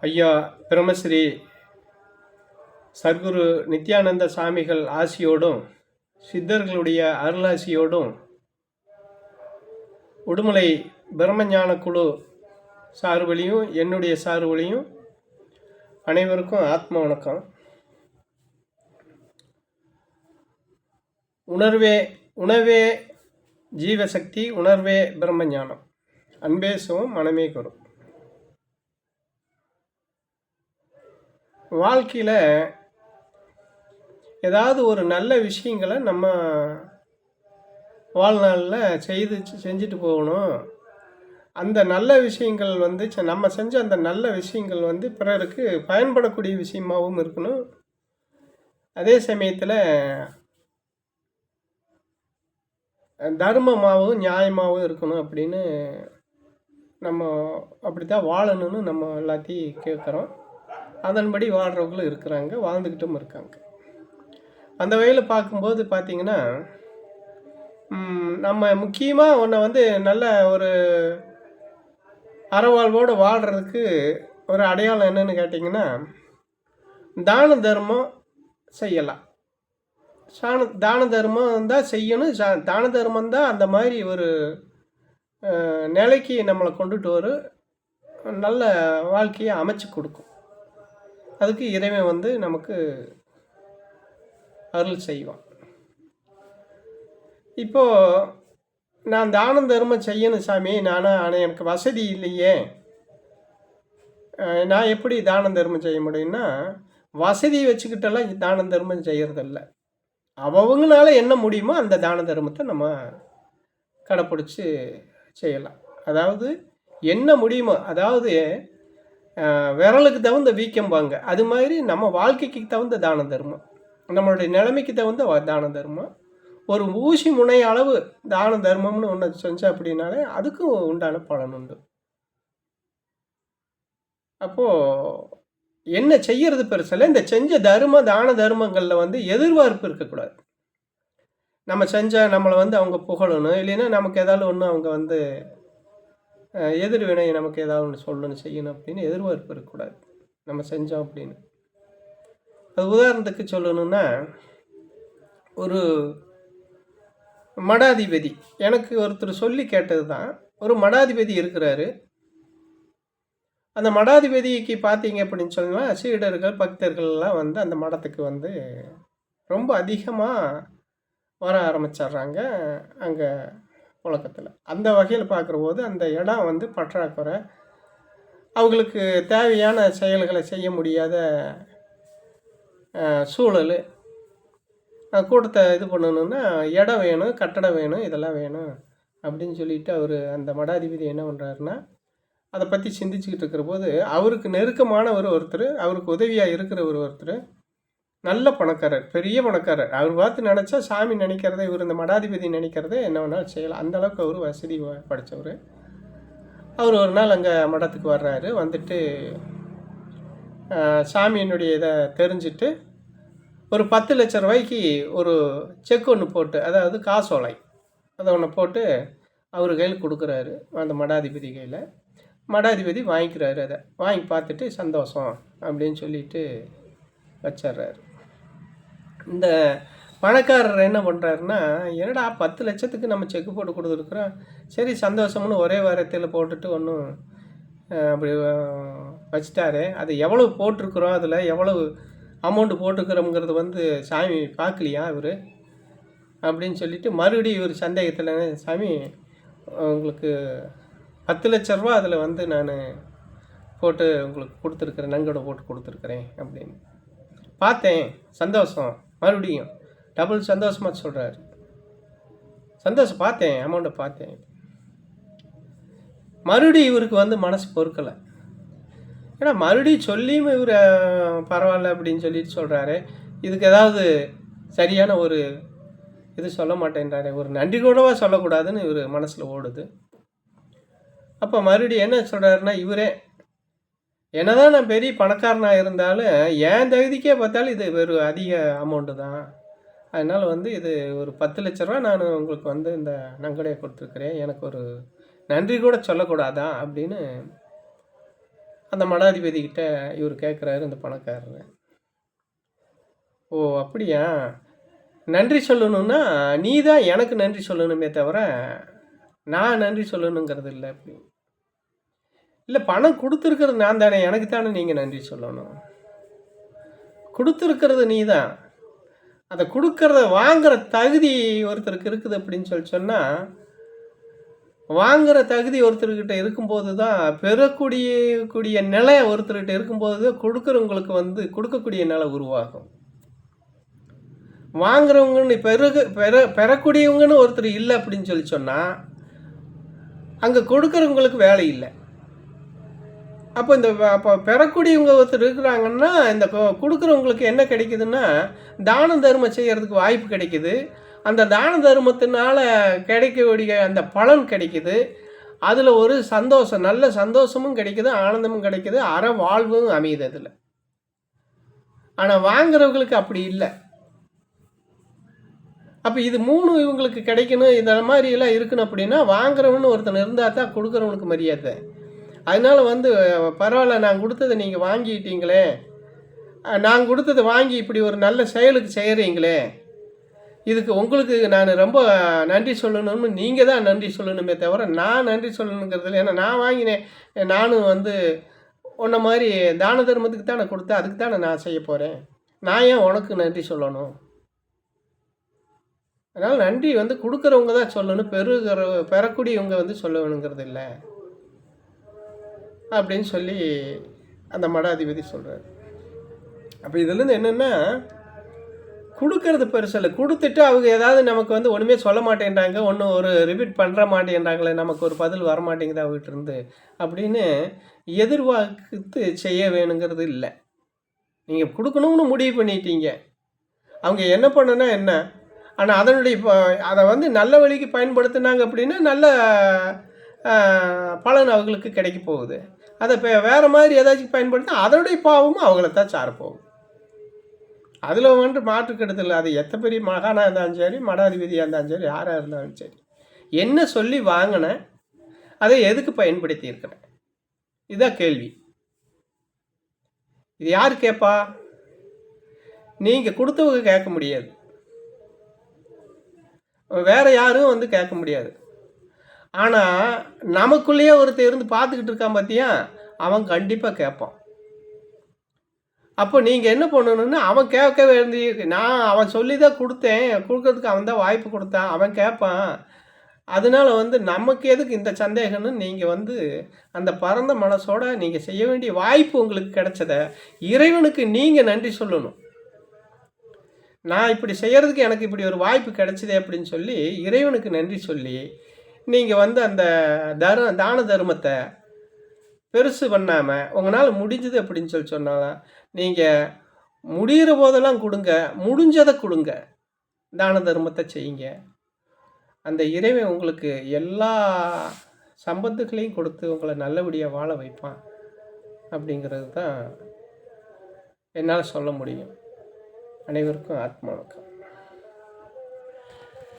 ஐயா பிரம்மஸ்ரீ சர்க்குரு நித்யானந்த சாமிகள் ஆசியோடும் சித்தர்களுடைய அருளாசியோடும் உடுமலை பிரம்மஞான குழு சார்பலியும் என்னுடைய சார்பலியும் அனைவருக்கும் ஆத்ம வணக்கம். உணர்வே உணவே ஜீவசக்தி உணர்வே பிரம்மஞானம். அன்பே சிவம் மனமே குறும் வாழ்க்கையில் ஏதாவது ஒரு நல்ல விஷயங்களை நம்ம வாழ்நாளில் செய்து செஞ்சுட்டு போகணும். அந்த நல்ல விஷயங்கள் வந்து நம்ம செஞ்ச அந்த நல்ல விஷயங்கள் வந்து பிறருக்கு பயன்படக்கூடிய விஷயமாகவும் இருக்கணும். அதே சமயத்தில் தர்மமாகவும் நியாயமாகவும் இருக்கணும் அப்படின்னு நம்ம அப்படி தான் வாழணும்னு நம்ம எல்லாத்தையும் கேட்குறோம் அதன்படி வாழ்கிறவங்களும் இருக்கிறாங்க வாழ்ந்துக்கிட்டும் இருக்காங்க. அந்த வகையில் பார்க்கும்போது பார்த்தீங்கன்னா நம்ம முக்கியமாக ஒன்றை வந்து நல்ல ஒரு அறவாழ்வோடு வாழ்கிறதுக்கு ஒரு அடையாளம் என்னன்னு கேட்டிங்கன்னா தான தர்மம் செய்யலாம். சாண தான தர்மம் தான் செய்யணும் சா- தான தர்மம் தான் அந்த மாதிரி ஒரு நிலைக்கு நம்மளை கொண்டுட்டு வரும் நல்ல வாழ்க்கையை அமைச்சு கொடுக்கும். அதுக்கு இறைவன் வந்து நமக்கு அருள் செய்வான். இப்போ நான் தானம் தர்மம் செய்யணும் சாமி நானும் ஆனால் எனக்கு வசதி இல்லையே. நான் எப்படி தானம் தர்மம் செய்ய முடியும்னா வசதி வச்சுக்கிட்டெல்லாம் தானம் தர்மம் செய்கிறதில்ல அவங்களால என்ன முடியுமோ அந்த தான தர்மத்தை நம்ம கடைப்பிடிச்சி செய்யலாம். அதாவது என்ன முடியுமோ அதாவது விரலுக்கு தகுந்த வீக்கம்பாங்க அது மாதிரி நம்ம வாழ்க்கைக்கு தகுந்த தான தர்மம். நம்மளுடைய நிலைமைக்கு தகுந்த தான தர்மம். ஒரு ஊசி முனை அளவு தான தர்மம்னு ஒன்று செஞ்சோம் அப்படின்னாலே அதுக்கும் உண்டான பலன் உண்டு. அப்போது என்ன செய்யறது பெருசில் இந்த செஞ்ச தர்ம தான தர்மங்களில் வந்து எதிர்பார்ப்பு இருக்கக்கூடாது. நம்ம செஞ்சால் நம்மளை வந்து அவங்க புகழணும். இல்லைன்னா நமக்கு ஏதாவது ஒன்று அவங்க வந்து எதிர்வினை நமக்கு ஏதாவது ஒன்று சொல்லணும் செய்யணும் அப்படின்னு எதிர்பார்ப்பு இருக்கக்கூடாது. நம்ம செஞ்சோம் அப்படின்னு. அது உதாரணத்துக்கு சொல்லணும்னா ஒரு மடாதிபதி எனக்கு ஒருத்தர் சொல்லி கேட்டது தான் ஒரு மடாதிபதி இருக்கிறாரு. அந்த மடாதிபதிக்கு பார்த்தீங்க அப்படின்னு சொன்னால் சீடர்கள் பக்தர்கள் எல்லாம் வந்து அந்த மடத்துக்கு வந்து ரொம்ப அதிகமாக வர ஆரம்பிச்சிடுறாங்க. அங்கே புழக்கத்தில். அந்த வகையில் பார்க்குற போது அந்த இடம் வந்து பற்றாக்குறை. அவங்களுக்கு தேவையான செயல்களை செய்ய முடியாத சூழல். கூட்டத்தை இது பண்ணணுன்னா இடம் வேணும் கட்டடம் வேணும் இதெல்லாம் வேணும் அப்படின்னு சொல்லிட்டு அவர் அந்த மடாதிபதி என்ன பண்ணுறாருன்னா அதை பற்றி சிந்திச்சுக்கிட்டு இருக்கிற போது அவருக்கு நெருக்கமானவர் ஒருத்தர் அவருக்கு உதவியாக இருக்கிற ஒரு ஒருத்தர் நல்ல பணக்காரர் பெரிய பணக்காரர். அவர் பார்த்து நினச்சா சாமி நினைக்கிறத இவர் இந்த மடாதிபதி நினைக்கிறத என்ன வேணாலும் செய்யலாம். அந்த அளவுக்கு அவர் வசதி படித்தவர் அவர் ஒரு நாள் அங்கே மடத்துக்கு வர்றாரு. வந்துட்டு சாமியினுடைய இதை தெரிஞ்சுட்டு ஒரு பத்து லட்ச ரூபாய்க்கு ஒரு செக் ஒன்று போட்டு அதாவது காசோலை அதை ஒன்று போட்டு அவர் கையில் கொடுக்குறாரு அந்த மடாதிபதி கையில். மடாதிபதி வாங்கிக்கிறாரு அதை. வாங்கி பார்த்துட்டு சந்தோஷம் அப்படின்னு சொல்லிட்டு வச்சிடுறாரு. இந்த பணக்காரர் என்ன பண்ணுறாருன்னா என்னடா பத்து லட்சத்துக்கு நம்ம செக்கு போட்டு கொடுத்துருக்குறோம். சரி சந்தோஷம்னு ஒரே வாரத்தில் போட்டுட்டு ஒன்றும் அப்படி வச்சுட்டாரு வச்சிட்டாரு. அது எவ்வளவு போட்டிருக்குறோம் அதில் எவ்வளவு அமௌண்ட்டு போட்டுக்கிறோங்கிறது வந்து சாமி பார்க்கலையா இவர்? அப்படின்னு சொல்லிட்டு மறுபடியும் இவர் சந்தேகத்தில் சாமி உங்களுக்கு பத்து லட்ச ரூபா அதில் வந்து நான் போட்டு உங்களுக்கு கொடுத்துருக்குறேன் நங்கடை போட்டு கொடுத்துருக்குறேன் அப்படின்னு. பார்த்தேன் சந்தோஷம். மறுபடியும் டபுள் சந்தோஷமாக சொல்கிறாரு சந்தோஷம் பார்த்தேன் அமௌண்ட்டை பார்த்தேன். மறுபடியும் இவருக்கு வந்து மனசு பொறுக்கலை. ஏன்னா மறுபடியும் சொல்லியும் இவர் பரவாயில்ல அப்படின்னு சொல்லிட்டு சொல்கிறாரு இதுக்கு ஏதாவது சரியான ஒரு இது சொல்ல மாட்டேன்றாரு. ஒரு நன்றி கூடவா சொல்லக்கூடாதுன்னு இவர் மனசில் ஓடுது. அப்போ மறுபடியும் என்ன சொல்கிறாருன்னா இவரே என்னதான் நான் பெரிய பணக்காரனாக இருந்தாலும் என் தகுதிக்கே பார்த்தாலும் இது ஒரு அதிக அமௌண்ட்டு தான். அதனால் வந்து இது ஒரு பத்து லட்ச ரூபா நான் உங்களுக்கு வந்து இந்த நங்கடையை கொடுத்துருக்குறேன். எனக்கு ஒரு நன்றி கூட சொல்லக்கூடாதா அப்படின்னு அந்த மடாதிபதிக்கிட்ட இவர் கேட்குறாரு இந்த பணக்காரர். ஓ அப்படியா? நன்றி சொல்லணும்னா நீ தான் எனக்கு நன்றி சொல்லணுமே தவிர நான் நன்றி சொல்லணுங்கிறது இல்லை அப்படின்னு. இல்லை பணம் கொடுத்துருக்கிறது நான் தானே. எனக்கு தானே நீங்கள் நன்றி சொல்லணும். கொடுத்துருக்கிறது நீ தான். அதை கொடுக்கறத வாங்குற தகுதி ஒருத்தருக்கு இருக்குது அப்படின்னு சொல்லி சொன்னால் வாங்குற தகுதி ஒருத்தர்கிட்ட இருக்கும்போது தான் பெறக்கூடிய கூடிய நிலை ஒருத்தர்கிட்ட இருக்கும்போது தான் கொடுக்குறவங்களுக்கு வந்து கொடுக்கக்கூடிய நிலை உருவாகும். வாங்குறவங்கன்னு பெருக பெற பெறக்கூடியவங்கன்னு ஒருத்தர் இல்லை அப்படின்னு சொல்லி சொன்னால் அங்கே கொடுக்குறவங்களுக்கு வேலை இல்லை. அப்போ இந்த அப்போ பெறக்கூடியவங்க ஒருத்தர் இருக்கிறாங்கன்னா இந்த கொ- கொடுக்குறவங்களுக்கு என்ன கிடைக்குதுன்னா தான தர்மம் செய்கிறதுக்கு வாய்ப்பு கிடைக்குது. அந்த தான தர்மத்தினால கிடைக்கக்கூடிய அந்த பலன் கிடைக்குது. அதில் ஒரு சந்தோஷம் நல்ல சந்தோஷமும் கிடைக்குது ஆனந்தமும் கிடைக்குது அற வாழ்வும் அமையுது அதில். ஆனால் வாங்குறவங்களுக்கு அப்படி இல்லை. அப்போ இது மூணு இவங்களுக்கு கிடைக்கணும் இந்த மாதிரி எல்லாம் இருக்கணும் அப்படின்னா வாங்குறவன்னு ஒருத்தன் இருந்தால் தான் கொடுக்குறவனுக்கு மரியாதை. அதனால வந்து பரவாயில்ல நான் கொடுத்ததை நீங்கள் வாங்கிட்டீங்களே. நான் கொடுத்ததை வாங்கி இப்படி ஒரு நல்ல செயலுக்கு செய்கிறீங்களே இதுக்கு உங்களுக்கு நான் ரொம்ப நன்றி சொல்லணும்னு நீங்கள் தான் நன்றி சொல்லணுமே தவிர நான் நன்றி சொல்லணுங்கிறதுல ஏன்னா நான் வாங்கினேன். நானும் வந்து உன்ன மாதிரி தான தர்மத்துக்கு தானே கொடுத்தேன். அதுக்கு தானே நான் செய்ய போகிறேன் நான் ஏன் உனக்கு நன்றி சொல்லணும்? அதனால் நன்றி வந்து கொடுக்குறவங்க தான் சொல்லணும். பெறுகிற பெறக்கூடியவங்க வந்து சொல்லணுங்கிறது இல்லை. அப்படின்னு சொல்லி அந்த மடாதிபதி சொல்கிறார் அப்போ இதுலேருந்து என்னென்னா கொடுக்கறது பெருசு இல்லை. கொடுத்துட்டு அவங்க ஏதாவது நமக்கு வந்து ஒன்றுமே சொல்ல மாட்டேன்றாங்க ஒன்றும் ஒரு ரிப்பீட் பண்ணுற மாட்டேன்றாங்களே நமக்கு ஒரு பதில் வர மாட்டேங்குது அவங்ககிட்ட இருந்து அப்படின்னு எதிர்பார்த்து செய்ய வேணுங்கிறது இல்லை. நீங்கள் கொடுக்கணும்னு முடிவு பண்ணிட்டீங்க. அவங்க என்ன பண்ணுனா என்ன? ஆனால் அதனுடைய ப- அதை வந்து நல்ல வழிக்கு பயன்படுத்தினாங்க அப்படின்னா நல்ல பலன் அவங்களுக்கு கிடைக்க போகுது. அதை இப்போ வேறு மாதிரி ஏதாச்சும் பயன்படுத்தினா அதனுடைய பாவமும் அவங்கள தான் சாரப்போகும் அதில் வந்து மாற்றுக்கெடுதல் அது எத்தனை பெரிய மகானாக இருந்தாலும் சரி மடாதிபதியாக இருந்தாலும் சரி யாராக இருந்தாலும் சரி. என்ன சொல்லி வாங்கினேன் அதை எதுக்கு பயன்படுத்தி இருக்கிறேன்? இதுதான் கேள்வி. இது யார் கேட்பா நீங்கள் கொடுத்தவங்க கேட்க முடியாது. வேறு யாரும் வந்து கேட்க முடியாது. ஆனால் நமக்குள்ளேயே ஒருத்தர் இருந்து பார்த்துக்கிட்டு இருக்கான் பார்த்தியா அவன் கண்டிப்பாக கேட்பான் அப்போ நீங்கள் என்ன பண்ணணும்னா அவன் கேட்க வேண்டிய நான் அவன் சொல்லி தான் கொடுத்தேன் கொடுக்கறதுக்கு அவன் தான் வாய்ப்பு கொடுத்தான் அவன் கேட்பான். அதனால வந்து நமக்கு எதுக்கு இந்த சந்தேகம்னு நீங்கள் வந்து அந்த பரந்த மனசோட நீங்கள் செய்ய வேண்டிய வாய்ப்பு உங்களுக்கு கிடைச்சத இறைவனுக்கு நீங்கள் நன்றி சொல்லணும். நான் இப்படி செய்கிறதுக்கு எனக்கு இப்படி ஒரு வாய்ப்பு கிடைச்சதே அப்படின்னு சொல்லி இறைவனுக்கு நன்றி சொல்லி நீங்கள் வந்து அந்த தர தான தர்மத்தை பெருசு பண்ணாமல் உங்களால் முடிஞ்சது அப்படின்னு சொல்லி சொன்னாலும் நீங்கள் முடிகிற போதெல்லாம் கொடுங்க முடிஞ்சதை கொடுங்க. தான தர்மத்தை செய்யுங்க. அந்த இறைவன் உங்களுக்கு எல்லா சம்பத்துகளையும் கொடுத்து உங்களை நல்லபடியாக வாழ வைப்பான் அப்படிங்கிறது தான் என்னால் சொல்ல முடியும். அனைவருக்கும் ஆத்மா வணக்கம்.